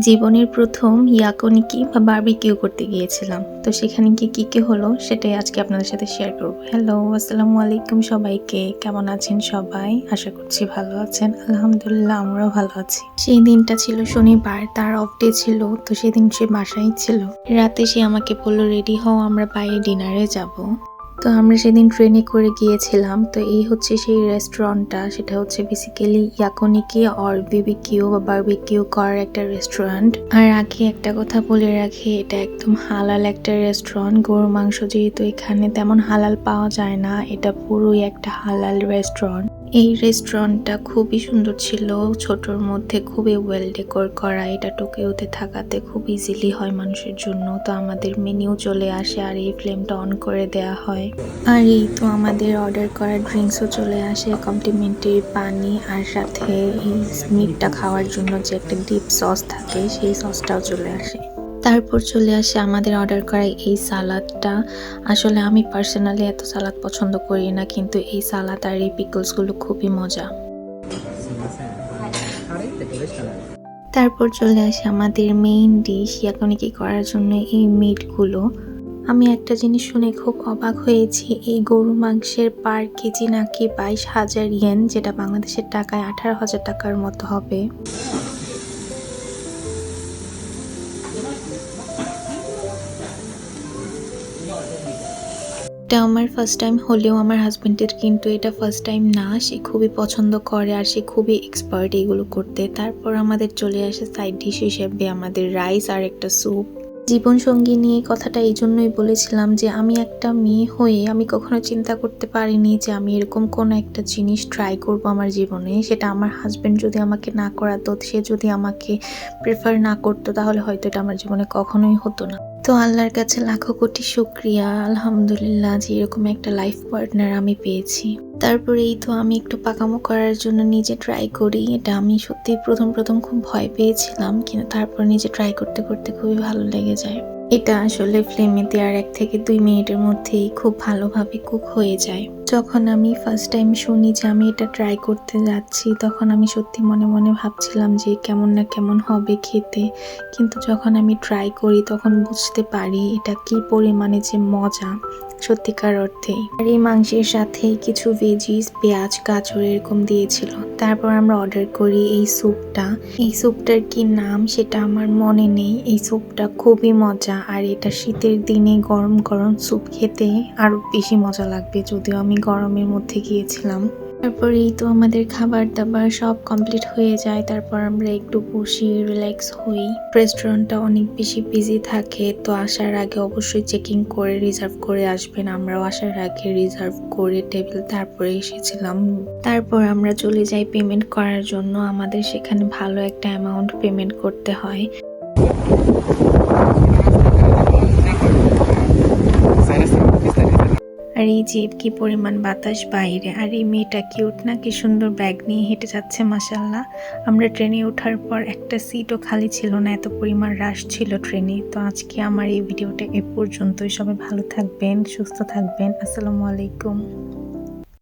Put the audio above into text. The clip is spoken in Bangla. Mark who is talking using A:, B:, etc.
A: জীবনের প্রথম ইয়াকনিকি বা বারবিকিউ করতে গিয়েছিলাম। তো সেখানে গিয়ে কী কী হলো সেটাই আজকে আপনাদের সাথে শেয়ার করব। হ্যালো আসসালামু আলাইকুম সবাইকে। কেমন আছেন সবাই? আশা করছি ভালো আছেন। আলহামদুলিল্লাহ, আমরাও ভালো আছি। সেই দিনটা ছিল শনিবার, তার অফ ডে ছিল, তো সেদিন সে বাসায় ছিল। রাতে সে আমাকে বলল রেডি হও, আমরা বাইরে ডিনারে যাব। তো আমরা সেদিন ট্রেনে করে গিয়েছিলাম। তো এই হচ্ছে সেই রেস্টুরেন্টটা সেটা হচ্ছে বেসিক্যালি ইয়াকনিকি অর বিবিকিউ বা বারবিকিউ করার একটা রেস্টুরেন্ট আর আগে একটা কথা বলে রাখি, এটা একদম হালাল একটা রেস্টুরেন্ট গরুর মাংস যেহেতু এখানে তেমন হালাল পাওয়া যায় না, এটা পুরোই একটা হালাল রেস্টুরেন্ট এই রেস্টুরেন্টটা খুবই সুন্দর ছিল। ছোটর মধ্যে খুবই ওয়েল ডেকোর করা। এটা টোকিওতে থাকাতে খুব ইজিলি হয় মানুষের জন্য। তো আমাদের মেনিউ চলে আসে আর এই ফ্লেমটা অন করে দেয়া হয়। আর এই তো আমাদের অর্ডার করা ড্রিঙ্কসও চলে আসে। কমপ্লিমেন্টারি পানি আর সাথে এই মিটটা খাওয়ার জন্য যে একটা ডিপ সস থাকে, সেই সসটাও চলে আসে। তারপর চলে আসে আমাদের অর্ডার করা এই সালাদটা। আসলে আমি পার্সোনালি এত সালাদ পছন্দ করি না, কিন্তু এই সালাদ আর এই পিকলসগুলো খুবই মজা। তারপর চলে আসে আমাদের মেইন ডিশ ইয়াকনিকি করার জন্য এই মিটগুলো আমি একটা জিনিস শুনে খুব অবাক হয়েছি, এই গরু মাংসের পার কেজি নাকি বাইশ হাজার ইয়েন যেটা বাংলাদেশের টাকায় আঠারো হাজার টাকার মতো হবে। এটা আমার ফার্স্ট টাইম হলেও আমার হাজব্যান্ডের কিন্তু এটা ফার্স্ট টাইম না। সে খুবই পছন্দ করে আর সে খুবই এক্সপার্ট এইগুলো করতে। তারপর আমাদের চলে আসে সাইড ডিশ হিসেবে আমাদের রাইস আর একটা স্যুপ জীবনসঙ্গী নিয়ে কথাটা এই জন্যই বলেছিলাম যে, আমি একটা মেয়ে হয়ে আমি কখনো চিন্তা করতে পারিনি যে আমি এরকম কোনো একটা জিনিস ট্রাই করব আমার জীবনে। সেটা আমার হাজব্যান্ড যদি আমাকে না করাতো, সে যদি আমাকে প্রেফার না করতো, তাহলে হয়তো এটা আমার জীবনে কখনোই হতো না। তো আল্লাহর কাছে লাখো কোটি শুক্রিয়া, আলহামদুলিল্লাহ, যে এরকম একটা লাইফ পার্টনার আমি পেয়েছি। তারপরে এই তো আমি একটু পাকামো করার জন্য নিজে ট্রাই করি, এটা আমি সত্যি প্রথম প্রথম খুব ভয় পেয়েছিলাম, কিন্তু তারপর নিজে ট্রাই করতে করতে খুবই ভালো লেগে যায়। এটা আসলে ফ্লেমে দেওয়ার এক থেকে দুই মিনিটের মধ্যেই খুব ভালোভাবে কুক হয়ে যায়। যখন আমি ফার্স্ট টাইম শুনি যে আমি এটা ট্রাই করতে যাচ্ছি, তখন আমি সত্যি মনে মনে ভাবছিলাম যে কেমন না কেমন হবে খেতে। কিন্তু যখন আমি ট্রাই করি, তখন বুঝতে পারি এটা কি পরিমাণে যে মজা। সত্যিকার অর্থে। আর এই মাংসের সাথে কিছু ভেজিস পেঁয়াজ, গাজর এরকম দিয়েছিল। তারপর আমরা অর্ডার করি এই স্যুপটা এই স্যুপটার কি নাম সেটা আমার মনে নেই। এই স্যুপটা খুবই মজা। আর এটা শীতের দিনে গরম গরম স্যুপ খেতে আরও বেশি মজা লাগবে। যদিও আমি গরমের মধ্যে গিয়েছিলাম। তারপর এই তো আমাদের খাবার দাবার সব কমপ্লিট হয়ে যায়। তারপর আমরা একটু বসি রিল্যাক্স হই। রেস্টুরেন্টটা অনেক বেশি বিজি থাকে, তো আসার আগে অবশ্যই চেকিং করে রিজার্ভ করে আসবেন। আমরাও আসার আগে রিজার্ভ করে টেবিল তারপরে এসেছিলাম। তারপর আমরা চলে যাই পেমেন্ট করার জন্য। আমাদের সেখানে ভালো একটা অ্যামাউন্ট পেমেন্ট করতে হয়। এই যে কি পরিমাণ বাতাস বাইরে? আর এই মেয়েটা কিউট না কি সুন্দর ব্যাগ নিয়ে হেঁটে যাচ্ছে মাসাল্লাহ আমরা ট্রেনে ওঠার পর একটা সিটও খালি ছিল না, এত পরিমাণ রাশ ছিল ট্রেনে। তো আজকে আমার এই ভিডিওটা এ পর্যন্তই। সবাই ভালো থাকবেন, সুস্থ থাকবেন। আসসালামু আলাইকুম।